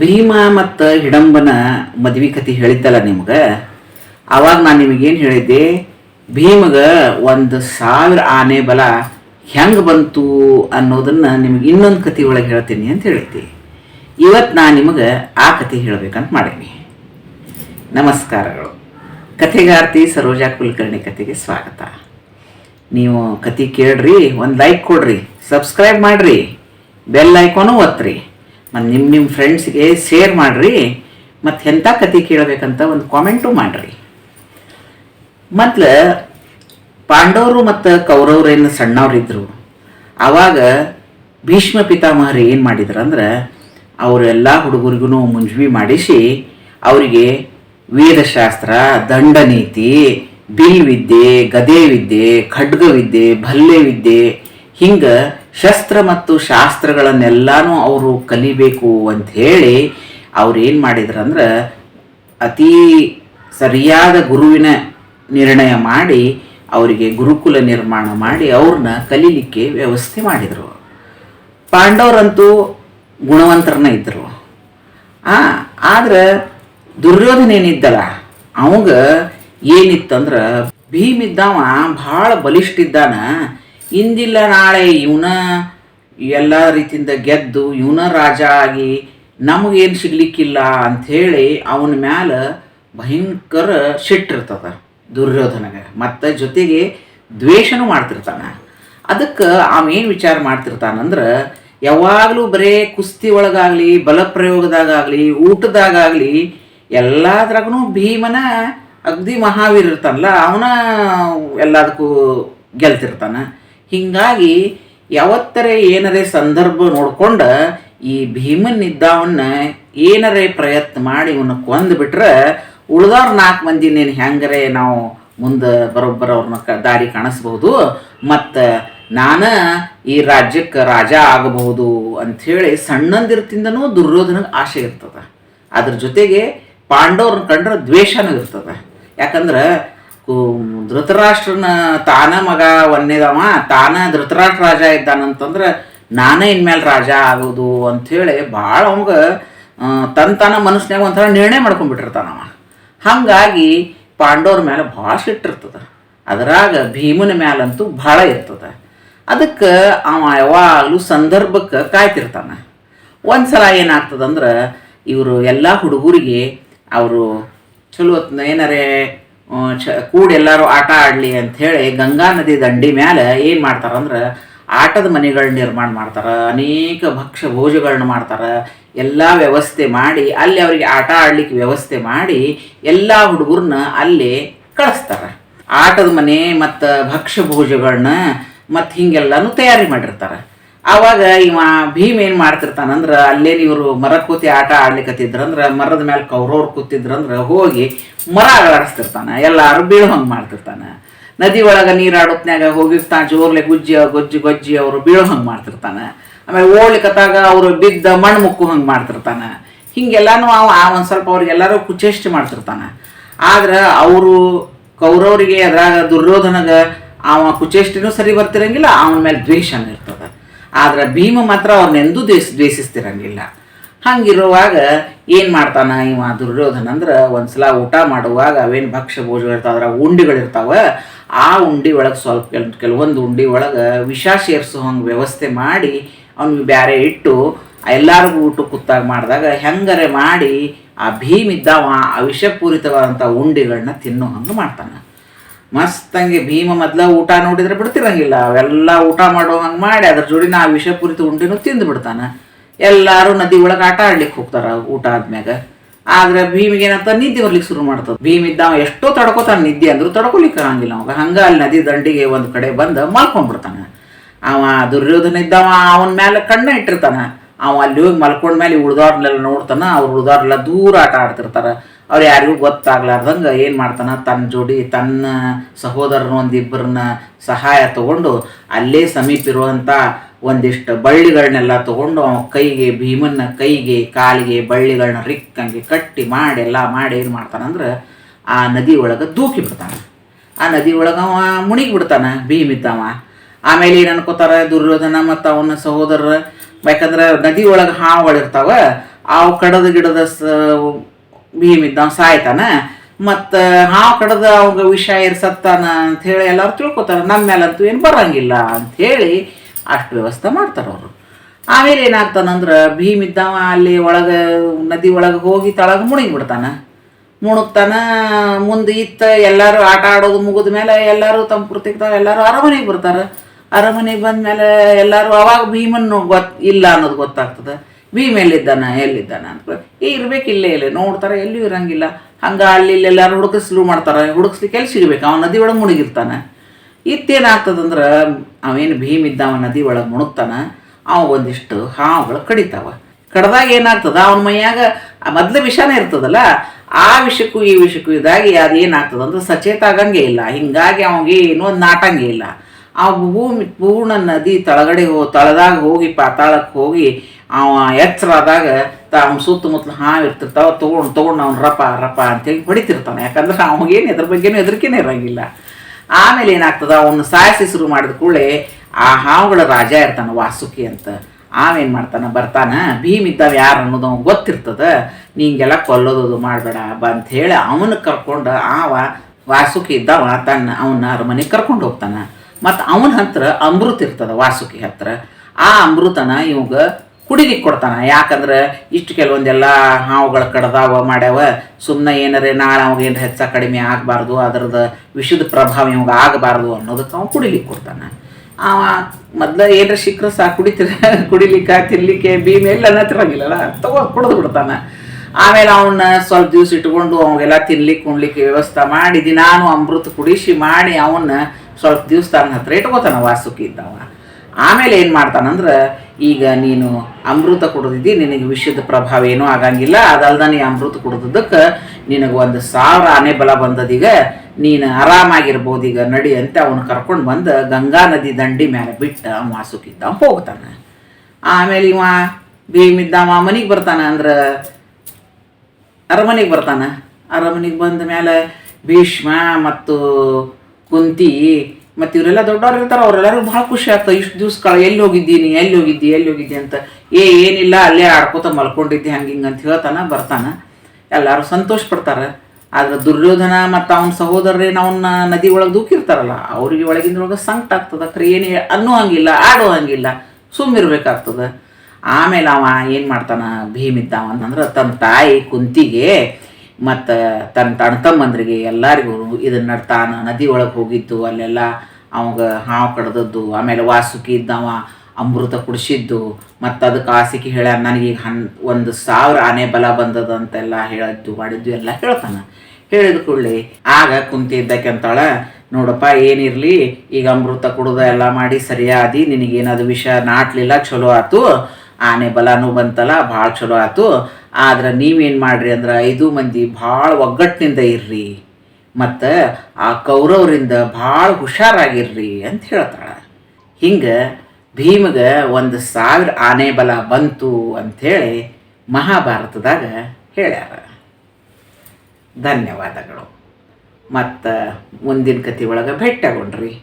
ಭೀಮ ಮತ್ತು ಹಿಡಂಬನ ಮದ್ವಿ ಕತೆ ಹೇಳಿದ್ದಲ್ಲ ನಿಮ್ಗೆ? ಅವಾಗ ನಾನು ನಿಮಗೇನು ಹೇಳಿದ್ದೆ, ಭೀಮಗ ಒಂದು ಸಾವಿರ ಆನೆ ಬಲ ಹೆಂಗೆ ಬಂತು ಅನ್ನೋದನ್ನು ನಿಮಗೆ ಇನ್ನೊಂದು ಕಥೆ ಒಳಗೆ ಹೇಳ್ತೀನಿ ಅಂತ ಹೇಳಿದ್ದೆ. ಇವತ್ತು ನಾನು ನಿಮಗೆ ಆ ಕತೆ ಹೇಳಬೇಕಂತ ಮಾಡೀನಿ. ನಮಸ್ಕಾರಗಳು. ಕಥೆಗಾರ್ತಿ ಸರೋಜಾ ಕುಲಕರ್ಣಿ ಕತೆಗೆ ಸ್ವಾಗತ. ನೀವು ಕತೆ ಕೇಳ್ರಿ, ಒಂದು ಲೈಕ್ ಕೊಡ್ರಿ ಸಬ್ಸ್ಕ್ರೈಬ್ ಮಾಡ್ರಿ ಬೆಲ್ ಐಕಾನು ಒತ್ರಿ ಮತ್ತು ನಿಮ್ಮ ನಿಮ್ಮ ಫ್ರೆಂಡ್ಸ್ಗೆ ಶೇರ್ ಮಾಡಿರಿ, ಮತ್ತು ಎಂಥ ಕತೆ ಕೇಳಬೇಕಂತ ಒಂದು ಕಾಮೆಂಟು ಮಾಡಿರಿ. ಮೊದಲು ಪಾಂಡವರು ಮತ್ತು ಕೌರವರು ಏನು ಸಣ್ಣವ್ರಿದ್ರು ಆವಾಗ ಭೀಷ್ಮ ಪಿತಾಮಹರು ಏನು ಮಾಡಿದ್ರು ಅಂದ್ರೆ ಅವರೆಲ್ಲ ಹುಡುಗರಿಗೂ ಮುಂಜವಿ ಮಾಡಿಸಿ, ಅವರಿಗೆ ವೇದಶಾಸ್ತ್ರ, ದಂಡನೀತಿ ಬಿಲ್ ವಿದ್ಯೆ ಗದೆ ವಿದ್ಯೆ ಖಡ್ಗ ವಿದ್ಯೆ ಭಲ್ಲೆ ವಿದ್ಯೆ ಹಿಂಗೆ ಶಸ್ತ್ರ ಮತ್ತು ಶಾಸ್ತ್ರಗಳನ್ನೆಲ್ಲಾನು ಅವರು ಕಲಿಬೇಕು ಅಂತ ಹೇಳಿ ಅವ್ರು ಏನು ಮಾಡಿದ್ರಂದ್ರೆ ಅತೀ ಸರಿಯಾದ ಗುರುವಿನ ನಿರ್ಣಯ ಮಾಡಿ ಅವರಿಗೆ ಗುರುಕುಲ ನಿರ್ಮಾಣ ಮಾಡಿ ಅವ್ರನ್ನ ಕಲೀಲಿಕ್ಕೆ ವ್ಯವಸ್ಥೆ ಮಾಡಿದರು. ಪಾಂಡವರಂತೂ ಗುಣವಂತರನ್ನ ಇದ್ದರು ಆದ್ರೆ ದುರ್ಯೋಧನ ಏನಿದ್ದಲ್ಲ, ಅವಂಗ ಏನಿತ್ತಂದ್ರೆ ಭೀಮಿದ್ದವ ಭಾಳ ಬಲಿಷ್ಠ ಇದ್ದಾನ ಇಂದಿಲ್ಲ ನಾಳೆ ಇವನ ಎಲ್ಲ ರೀತಿಯಿಂದ ಗೆದ್ದು ಇವನ ರಾಜ ಆಗಿ ನಮಗೇನು ಸಿಗ್ಲಿಕ್ಕಿಲ್ಲ ಅಂಥೇಳಿ ಅವನ ಮ್ಯಾಲ ಭಯಂಕರ ಸಿಟ್ಟಿರ್ತದ ದುರ್ಯೋಧನಗ ಮತ್ತು ಜೊತೆಗೆ ದ್ವೇಷನೂ ಮಾಡ್ತಿರ್ತಾನೆ. ಅದಕ್ಕೆ ಅವೇನು ವಿಚಾರ ಮಾಡ್ತಿರ್ತಾನಂದ್ರೆ ಯಾವಾಗಲೂ ಬರೇ ಕುಸ್ತಿ ಒಳಗಾಗಲಿ ಬಲಪ್ರಯೋಗದಾಗಲಿ ಊಟದಾಗಲಿ ಎಲ್ಲದ್ರಾಗೂ ಭೀಮನ ಅಗ್ದಿ ಮಹಾವೀರ ಇರ್ತಾನಲ್ಲ, ಅವನ ಎಲ್ಲದಕ್ಕೂ ಗೆಲ್ತಿರ್ತಾನ. ಹಿಂಗಾಗಿ ಯಾವತ್ತರೇ ಏನರೇ ಸಂದರ್ಭ ನೋಡ್ಕೊಂಡು ಈ ಭೀಮನಿದ್ದವನ್ನ ಏನರೇ ಪ್ರಯತ್ನ ಮಾಡಿ ಇವನ್ನ ಕೊಂದು ಬಿಟ್ರೆ ಉಳ್ದವ್ರ ನಾಲ್ಕು ಮಂದಿ ನೀನು ಹೆಂಗರೆ ನಾವು ಮುಂದೆ ಬರೋಬ್ಬರ ಅವ್ರನ್ನ ಕ ದಾರಿ ಕಾಣಿಸ್ಬಹುದು, ಮತ್ತು ನಾನು ಈ ರಾಜ್ಯಕ್ಕೆ ರಾಜ ಆಗಬಹುದು ಅಂಥೇಳಿ ಸಣ್ಣಂದಿರ್ತಿಂದನೂ ದುರ್ಯೋಧನಗೆ ಆಸೆ ಇರ್ತದೆ. ಅದ್ರ ಜೊತೆಗೆ ಪಾಂಡವ್ರನ್ನ ಕಂಡ್ರೆ ದ್ವೇಷನೂ ಇರ್ತದೆ. ಯಾಕಂದ್ರೆ ಧೃತರಾಷ್ಟ್ರನ ತಾನ ಮಗ ಒಂದೇದವ ತಾನ ಧೃತರಾಷ್ಟ್ರ ರಾಜ ಇದ್ದಾನಂತಂದ್ರೆ ನಾನೇ ಇನ್ಮೇಲೆ ರಾಜ ಆಗೋದು ಅಂಥೇಳಿ ಭಾಳ ಅವಂಗ ತನ್ನ ತಾನ ಮನಸ್ಸಿನಾಗ ಒಂಥರ ನಿರ್ಣಯ ಮಾಡ್ಕೊಂಡ್ಬಿಟ್ಟಿರ್ತಾನವ ಹಾಗಾಗಿ ಪಾಂಡವ್ರ ಮೇಲೆ ಭಾಳ ಸಿಟ್ಟಿರ್ತದೆ ಅದರಾಗ ಭೀಮನ ಮ್ಯಾಲಂತೂ ಭಾಳ ಇರ್ತದೆ. ಅದಕ್ಕೆ ಅವ ಯಾವಾಗಲೂ ಸಂದರ್ಭಕ್ಕೆ ಕಾಯ್ತಿರ್ತಾನೆ. ಒಂದು ಸಲ ಏನಾಗ್ತದಂದ್ರೆ ಇವರು ಎಲ್ಲ ಹುಡುಗರಿಗೆ ಅವರು ಚಲೋ ಏನಾರೇ ಆ, ಚ ಕೂಡಿ ಎಲ್ಲರೂ ಆಟ ಆಡಲಿ ಅಂಥೇಳಿ ಗಂಗಾ ನದಿ ದಂಡಿ ಮ್ಯಾಲೆ ಏನು ಮಾಡ್ತಾರಂದ್ರೆ ಆಟದ ಮನೆಗಳ ನಿರ್ಮಾಣ ಮಾಡ್ತಾರೆ ಅನೇಕ ಭಕ್ಷ್ಯ ಭೋಜಗಳನ್ನ ಮಾಡ್ತಾರೆ ಎಲ್ಲ ವ್ಯವಸ್ಥೆ ಮಾಡಿ ಅಲ್ಲಿ ಅವರಿಗೆ ಆಟ ಆಡ್ಲಿಕ್ಕೆ ವ್ಯವಸ್ಥೆ ಮಾಡಿ ಎಲ್ಲ ಹುಡುಗರನ್ನ ಅಲ್ಲಿ ಕಳಿಸ್ತಾರೆ. ಆಟದ ಮನೆ ಮತ್ತು ಭಕ್ಷ್ಯ ಭೋಜಗಳನ್ನ ಮತ್ತು ಹಿಂಗೆಲ್ಲಾನು ತಯಾರಿ ಮಾಡಿರ್ತಾರೆ. ಆವಾಗ ಇವ ಭೀಮ್ ಏನು ಮಾಡ್ತಿರ್ತಾನಂದ್ರ ಅಲ್ಲೇನು ಇವರು ಮರ ಕೂತಿ ಆಟ ಆಡ್ಲಿಕ್ಕತ್ತಿದ್ರಂದ್ರೆ ಮರದ ಮೇಲೆ ಕೌರವ್ರು ಕೂತಿದ್ರಂದ್ರೆ ಹೋಗಿ ಮರ ಅಳಾಡಿಸ್ತಿರ್ತಾನೆ ಎಲ್ಲಾರು ಬೀಳು ಹಂಗೆ ಮಾಡ್ತಿರ್ತಾನ. ನದಿ ಒಳಗೆ ನೀರಾಡೋತ್ನ್ಯಾಗ ಹೋಗಿರ್ತಾನೆ, ಜೋರ್ಲೆ ಗುಜ್ಜಿ, ಗೊಜ್ಜಿ ಗೊಜ್ಜಿ ಅವರು ಬೀಳೋ ಹಂಗೆ ಮಾಡ್ತಿರ್ತಾನ. ಆಮೇಲೆ ಓಡ್ಲಿಕ್ಕತ್ತಾಗ ಅವರು ಬಿದ್ದ ಮಣ್ಣು ಮುಕ್ಕು ಹಂಗೆ ಮಾಡ್ತಿರ್ತಾನ. ಹಿಂಗೆಲ್ಲಾನು ಅವ, ಆ ಒಂದು ಸ್ವಲ್ಪ ಅವ್ರಿಗೆಲ್ಲರೂ ಕುಚೇಷ್ಟಿ ಮಾಡ್ತಿರ್ತಾನ. ಆದ್ರೆ ಅವರು ಕೌರವರಿಗೆ ಅದ್ರಾಗ ದುರ್ಯೋಧನಗ ಅವ ಕುಚೇಷ್ಟಿನೂ ಸರಿ ಬರ್ತಿರಂಗಿಲ್ಲ, ಅವನ ಮೇಲೆ ದ್ವೇಷನೂ ಇರ್ತದೆ. ಆದ್ರೆ ಭೀಮ ಮಾತ್ರ ಅವ್ರನ್ನೆಂದೂ ದ್ವೇಷ ದ್ವೇಷಿಸ್ತಿರಂಗಿಲ್ಲ. ಹಂಗಿರುವಾಗ ಏನು ಮಾಡ್ತಾನ ಇವ ದುರ್ಯೋಧನ ಅಂದ್ರೆ ಒಂದ್ಸಲ ಊಟ ಮಾಡುವಾಗ ಅವೇನು ಭಕ್ಷ್ಯ ಭೋಜಗಳಿರ್ತಾವ ಅದ್ರಾಗ ಉಂಡಿಗಳಿರ್ತಾವ, ಆ ಉಂಡಿ ಒಳಗೆ ಸ್ವಲ್ಪ ಕೆಲ ಕೆಲವೊಂದು ಉಂಡಿ ಒಳಗೆ ವಿಷ ಸೇರಿಸೋ ಹಂಗೆ ವ್ಯವಸ್ಥೆ ಮಾಡಿ ಅವ್ನಿಗೆ ಬ್ಯಾರೆ ಇಟ್ಟು ಎಲ್ಲರಿಗೂ ಊಟ ಕುತ್ತಾಗ ಮಾಡಿದಾಗ ಹೆಂಗರೆ ಮಾಡಿ ಆ ಭೀಮ ಇದ್ದಾವ ಆ ವಿಷಪೂರಿತವಾದಂಥ ಉಂಡಿಗಳನ್ನ ತಿನ್ನೋ ಹಂಗೆ ಮಾಡ್ತಾನೆ. ಮಸ್ತಂಗೆ ಭೀಮ ಮೊದ್ಲ ಊಟ ನೋಡಿದ್ರೆ ಬಿಡ್ತಿರಂಗಿಲ್ಲ. ಅವೆಲ್ಲ ಊಟ ಮಾಡೋ ಹಂಗೆ ಮಾಡಿ ಅದ್ರ ಜೋಡಿನ ಆ ವಿಷಪೂರಿತ ಉಂಡಿನೂ ತಿಂದು ಬಿಡ್ತಾನೆ. ಎಲ್ಲರೂ ನದಿ ಒಳಗೆ ಆಟ ಆಡ್ಲಿಕ್ಕೆ ಹೋಗ್ತಾರ ಊಟ ಆದ್ಮ್ಯಾಗ. ಆದ್ರೆ ಭೀಮಿಗೆ ಏನಂತ ನಿದ್ದೆ ಬರ್ಲಿಕ್ಕೆ ಶುರು ಮಾಡ್ತದ. ಭೀಮ್ ಇದ್ದಾವ ಎಷ್ಟೋ ತಡ್ಕೋತಾನ ನಿದ್ದೆ ಅಂದ್ರು ತಡ್ಕೊಲಿಕ್ಕೆ ಆಗಂಗಿಲ್ಲ ಅವಾಗ. ಹಂಗ ಅಲ್ಲಿ ನದಿ ದಂಡಿಗೆ ಒಂದು ಕಡೆ ಬಂದು ಮಲ್ಕೊಂಡ್ಬಿಡ್ತಾನೆ ಅವ ದುರ್ಯೋಧನ ಇದ್ದವ, ಅವನ ಮೇಲೆ ಕಣ್ಣ ಇಟ್ಟಿರ್ತಾನ. ಅವ ಅಲ್ಲಿ ಹೋಗಿ ಮಲ್ಕೊಂಡ್ಮೇಲೆ ಉಳ್ದವ್ರನ್ನೆಲ್ಲ ನೋಡ್ತಾನ, ಅವ್ರು ಉಳ್ದವ್ರೆಲ್ಲ ದೂರ ಆಟ ಆಡ್ತಿರ್ತಾರ. ಅವ್ರು ಯಾರಿಗೂ ಗೊತ್ತಾಗ್ಲಾರ್ದಂಗೆ ಏನು ಮಾಡ್ತಾನ? ತನ್ನ ಜೋಡಿ ತನ್ನ ಸಹೋದರನ ಒಂದಿಬ್ಬರನ್ನ ಸಹಾಯ ತಗೊಂಡು ಅಲ್ಲೇ ಸಮೀಪ ಇರುವಂಥ ಒಂದಿಷ್ಟು ಬಳ್ಳಿಗಳನ್ನೆಲ್ಲ ತಗೊಂಡು ಅವ ಕೈಗೆ ಭೀಮನ್ನ ಕೈಗೆ ಕಾಲಿಗೆ ಬಳ್ಳಿಗಳನ್ನ ರಿಕ್ಕಂಗೆ ಕಟ್ಟಿ ಮಾಡಿ ಎಲ್ಲ ಮಾಡಿ ಏನು ಮಾಡ್ತಾನಂದ್ರೆ ಆ ನದಿ ಒಳಗೆ ದೂಕಿ ಬಿಡ್ತಾನೆ. ಆ ನದಿ ಒಳಗೆ ಅವ ಮುಣಿಗಿ ಬಿಡ್ತಾನೆ ಭೀಮಿದ್ದವ. ಆಮೇಲೆ ಏನು ಅನ್ಕೋತಾರ ದುರ್ಯೋಧನ ಮತ್ತು ಅವನ ಸಹೋದರ ಯಾಕಂದ್ರೆ ನದಿ ಒಳಗೆ ಹಾವುಗಳಿರ್ತಾವ, ಅವು ಕಡದ ಗಿಡದ ಸ ಭೀಮಿದ್ದ ಸಾಯ್ತಾನ. ಮತ್ತು, ಹಾವು ಕಡದ ಅವಾಗ ವಿಷ ಇರ್ಸತ್ತಾನ ಹೇಳಿ ಎಲ್ಲರೂ ತಿಳ್ಕೊತಾರ. ನಮ್ಮ ಮೇಲಂತೂ ಏನು ಬರಂಗಿಲ್ಲ ಹೇಳಿ ಅಷ್ಟು ವ್ಯವಸ್ಥೆ ಮಾಡ್ತಾರೆ ಅವರು. ಆಮೇಲೆ ಏನಾಗ್ತಾನಂದ್ರೆ ಭೀಮ್ ಇದ್ದಾವ ಅಲ್ಲಿ ಒಳಗೆ, ನದಿ ಒಳಗೆ ಹೋಗಿ ತಳಗೆ ಮುಳುಗಿಬಿಡ್ತಾನ ಮುಣುಕ್ತಾನ ಮುಂದೆ ಇತ್ತ ಎಲ್ಲರೂ ಆಟ ಆಡೋದು ಮುಗಿದ ಮೇಲೆ ಎಲ್ಲರೂ ತಮ್ಮ ಪೂರ್ತಿಗೆ ತಾವು ಎಲ್ಲರೂ ಅರಮನೆಗೆ ಬರ್ತಾರೆ. ಅರಮನೆಗೆ ಬಂದ ಮೇಲೆ ಎಲ್ಲರೂ ಅವಾಗ ಭೀಮನ್ನು ಗೊತ್ ಇಲ್ಲ ಅನ್ನೋದು ಗೊತ್ತಾಗ್ತದೆ. ಭೀಮ್ ಎಲ್ಲಿದ್ದಾನ ಎಲ್ಲಿದ್ದಾನ ಅಂತ ಏ, ಇರ್ಬೇಕು ಇಲ್ಲೇ ಇಲ್ಲೇ, ನೋಡ್ತಾರೆ ಎಲ್ಲೂ ಇರಂಗಿಲ್ಲ. ಹಂಗೆ ಅಲ್ಲಿ ಇಲ್ಲೆಲ್ಲಾರು ಹುಡುಕಿಸ್ಲು ಮಾಡ್ತಾರೆ, ಹುಡುಕ್ಸ್ಲಿಕ್ಕೆ ಎಲ್ಲಿ ಸಿಗ್ಬೇಕು? ಅವನ ನದಿ ಒಳಗೆ ಮುಳುಗಿರ್ತಾನೆ. ಇತ್ತೇನಾಗ್ತದಂದ್ರೆ, ಅವೇನು ಭೀಮ್ ಇದ್ದಾವ, ನದಿ ಒಳಗೆ ಮುಣುಗ್ತಾನ ಅವ ಒಂದಿಷ್ಟು ಹಾವುಗಳು ಕಡಿತಾವ. ಕಡ್ದಾಗ ಏನಾಗ್ತದ? ಅವನ ಮೈಯಾಗ ಮೊದಲ ವಿಷನೇ ಇರ್ತದಲ್ಲ, ಆ ವಿಷಕ್ಕೂ, ಈ ವಿಷಕ್ಕೂ ಇದಾಗಿ ಅದೇನಾಗ್ತದ ಅಂದ್ರೆ ಸಚೇತ ಆಗಂಗೆ ಇಲ್ಲ. ಹಿಂಗಾಗಿ ಅವಂಗೆ ಏನೂ ಒಂದು ನಾಟಂಗೆ ಇಲ್ಲ. ಆ ಭೂಮಿ, ಪೂರ್ಣ ನದಿ ತಳಗಡೆ ಹೋ, ತಳದಾಗ ಹೋಗಿ ಪಾತಾಳಕ್ಕೆ ಹೋಗಿ ಅವ ಎಚ್ಚರಾದಾಗ ತಾವು ಸುತ್ತಮುತ್ತಲು ಹಾವು ಇರ್ತಿರ್ತಾವ, ತೊಗೊಂಡು ತೊಗೊಂಡು ಅವ್ನು ರಪ ರಪ ಅಂತೇಳಿ ಹೊಡಿತಿರ್ತಾನೆ. ಯಾಕಂದ್ರೆ ಅವನಿಗೇನು ಇದ್ರ ಬಗ್ಗೆನೂ ಹೆದರಿಕೆನೇ ಇರಂಗಿಲ್ಲ. ಆಮೇಲೆ ಏನಾಗ್ತದ, ಅವನು ಸಾಯಿಸಿ ಶುರು ಮಾಡಿದ ಕೂಡಲೇ ಆ ಹಾವುಗಳ ರಾಜ ಇರ್ತಾನೆ ವಾಸುಕಿ ಅಂತ. ಆವೇನು ಮಾಡ್ತಾನೆ, ಬರ್ತಾನೆ ಭೀಮ್ ಇದ್ದಾವ ಯಾರು ಅನ್ನೋದು ಅವ್ನು ಗೊತ್ತಿರ್ತದ, ನಿಂಗೆಲ್ಲ ಕೊಲ್ಲೋದು ಮಾಡಬೇಡ, ಬ ಅಂತ ಹೇಳಿ ಅವನು ಕರ್ಕೊಂಡು ಆವ ವಾಸುಕಿ ಇದ್ದಾವ, ತನ್ನ ಅವನ್ನ ಅರಮನೆಗೆ ಕರ್ಕೊಂಡು ಹೋಗ್ತಾನೆ. ಮತ್ತು ಅವನ ಹತ್ರ ಅಮೃತ ಇರ್ತದ ವಾಸುಕಿ ಹತ್ರ. ಆ ಅಮೃತನ ಇವಾಗ ಕುಡಿಲಿಕ್ಕೆ ಕೊಡ್ತಾನೆ. ಯಾಕಂದ್ರೆ ಇಷ್ಟು ಕೆಲವೊಂದೆಲ್ಲ ಹಾವುಗಳು ಕಡ್ದಾವ, ಮಾಡ್ಯಾವ. ಸುಮ್ಮನೆ ಏನಾರೆ ನಾಳೆ ಅವಾಗ ಏನು ಹೆಚ್ಚ ಕಡಿಮೆ ಆಗಬಾರ್ದು ಅದ್ರದ್ದು ವಿಷದ ಪ್ರಭಾವ ಇವಾಗ ಆಗಬಾರ್ದು ಅನ್ನೋದಕ್ಕೆ ಅವ್ನು ಕುಡಿಲಿಕ್ಕೆ ಕೊಡ್ತಾನೆ. ಅವ ಮೊದ್ಲ ಏನಾರ ಸಿಕ್ಕರೆ ಸಾ ಕುಡಿತಿರ, ಕುಡಿಲಿಕ್ಕೆ, ತಿನ್ಲಿಕ್ಕೆ, ಭೀಮೆ ಎಲ್ಲ ಅನ್ನತ್ತಿರಂಗಿಲ್ಲಲ್ಲ ತಗೋ ಕುಡಿದು ಬಿಡ್ತಾನೆ. ಆಮೇಲೆ ಅವನ್ನ ಸ್ವಲ್ಪ ದಿವ್ಸ ಇಟ್ಕೊಂಡು ಅವಾಗೆಲ್ಲ ತಿನ್ಲಿಕ್ಕೆ ಉಣ್ಲಿಕ್ಕೆ ವ್ಯವಸ್ಥೆ ಮಾಡಿ ದಿನಾನು ಅಮೃತ ಕುಡಿಸಿ ಮಾಡಿ ಅವನ್ನ ಸ್ವಲ್ಪ ದಿವ್ಸ ತನ್ನ ಹತ್ರ ಇಟ್ಕೋತಾನ ವಾಸುಕಿ ಇದ್ದವ. ಆಮೇಲೆ ಏನು ಮಾಡ್ತಾನಂದ್ರೆ ಈಗ ನೀನು ಅಮೃತ ಕುಡಿದಿದ್ದಿ, ನಿನಗೆ ವಿಷಯದ ಪ್ರಭಾವ ಏನೂ ಆಗಂಗಿಲ್ಲ. ಅದಲ್ದ ನೀ ಅಮೃತ ಕುಡಿದಕ್ಕೆ ನಿನಗೆ ಒಂದು ಸಾವಿರ ಆನೆ ಬಲ ಬಂದದೀಗ. ನೀನು ಆರಾಮಾಗಿರ್ಬೋದು ಈಗ ನಡಿ ಅಂತ ಅವನು ಕರ್ಕೊಂಡು ಬಂದು ಗಂಗಾ ನದಿ ದಂಡಿ ಮೇಲೆ ಬಿಟ್ಟು ಅವ ಹೋಗ್ತಾನೆ. ಆಮೇಲೆ ಇವ ಭೀಮಿದ್ದವ ಮನೆಗೆ ಬರ್ತಾನೆ ಅಂದ್ರೆ ಅರಮನೆಗೆ ಬರ್ತಾನೆ. ಅರಮನೆಗೆ ಬಂದ ಮೇಲೆ ಭೀಷ್ಮ ಮತ್ತು ಕುಂತಿ ಮತ್ತು ಇವರೆಲ್ಲ ದೊಡ್ಡವ್ರು ಇರ್ತಾರೆ ಅವರೆಲ್ಲರೂ ಭಾಳ ಖುಷಿ ಆಗ್ತದೆ. ಇಷ್ಟು ದಿವ್ಸ ಕಳ ಎಲ್ಲಿ ಹೋಗಿದ್ದೀನಿ ಎಲ್ಲಿ ಹೋಗಿದ್ದಿ ಎಲ್ಲಿ ಹೋಗಿದ್ದಿ ಅಂತ. ಏ, ಏನಿಲ್ಲ, ಅಲ್ಲೇ ಆಡ್ಕೋತ ಮಲ್ಕೊಂಡಿದ್ದೆ, ಹಂಗೆ ಹಿಂಗೆ ಅಂತ ಹೇಳ್ತಾನೆ, ಬರ್ತಾನೆ. ಎಲ್ಲರೂ ಸಂತೋಷ ಪಡ್ತಾರೆ ಆದ್ರೆ ದುರ್ಯೋಧನ ಮತ್ತು ಅವನ ಸಹೋದರರೇನು ಅವನ್ನ ನದಿ ಒಳಗೆ ದೂಕಿರ್ತಾರಲ್ಲ, ಅವ್ರಿಗೆ ಒಳಗಿಂದ್ರೊಳಗೆ ಸಂಕಟ ಆಗ್ತದೆ. ಖರೆ ಏನು ಅನ್ನೋ ಹಂಗಿಲ್ಲ, ಆಡೋ ಹಂಗಿಲ್ಲ, ಸುಮ್ಮಿರ್ಬೇಕಾಗ್ತದೆ. ಆಮೇಲೆ ಅವ ಏನು ಮಾಡ್ತಾನೆ ಭೀಮಿದ್ದ ಅಂತಂದ್ರೆ ತನ್ನ ತಾಯಿ ಕುಂತಿಗೆ ಮತ್ತು ತನ್ನ ತಣ್ಣ ಎಲ್ಲರಿಗೂ ಇದನ್ನ ತಾನು ನದಿ ಒಳಗೆ ಹೋಗಿದ್ದು, ಅಲ್ಲೆಲ್ಲ ಅವಾಗ ಹಾವು ಕಡ್ದದ್ದು, ಆಮೇಲೆ ವಾಸುಕಿ ಇದ್ದವ ಅಮೃತ ಕುಡಿಸಿದ್ದು, ಮತ್ತು ಅದಕ್ಕೆ ಆಸಿಕಿ ಹೇಳ ನನಗೀಗ ಹನ್, ಒಂದು ಸಾವಿರ ಆನೆ ಬಲ ಬಂದದ ಅಂತೆಲ್ಲ ಹೇಳಿದ್ದು, ಮಾಡಿದ್ದು, ಎಲ್ಲ ಹೇಳ್ತಾನೆ. ಹೇಳಿದ ಕೂಡಲೇ ಆಗ ಕುಂತಿ ಇದ್ದಕ್ಕೆ ಅಂತಾಳ, ನೋಡಪ್ಪ, ಏನಿರಲಿ, ಈಗ ಅಮೃತ ಕುಡ್ದ ಎಲ್ಲ ಮಾಡಿ ಸರಿಯಾದಿ, ನಿನಗೇನದು ವಿಷ ನಾಟ್ಲಿಲ್ಲ ಚಲೋ ಆತು ಆನೆ ಬಲನೂ ಬಂತಲ್ಲ, ಭಾಳ ಚಲೋ ಆತು ಆದ್ರೆ ನೀವೇನು ಮಾಡ್ರಿ ಅಂದ್ರೆ ಐದು ಮಂದಿ ಭಾಳ ಒಗ್ಗಟ್ಟಿನಿಂದ ಇರ್ರಿ. ಮತ್ತು ಆ ಕೌರವರಿಂದ ಭಾಳ ಹುಷಾರಾಗಿರ್ರಿ ಅಂತ ಹೇಳ್ತಾಳೆ. ಹಿಂಗೆ ಭೀಮಗೆ ಒಂದು ಸಾವಿರ ಆನೆ ಬಲ ಬಂತು ಅಂಥೇಳಿ ಮಹಾಭಾರತದಾಗ ಹೇಳ್ಯಾರ. ಧನ್ಯವಾದಗಳು. ಮತ್ತು ಮುಂದಿನ ಕತೆ ಒಳಗೆ ಭೇಟಿಯಾಗೊಂಡ್ರಿ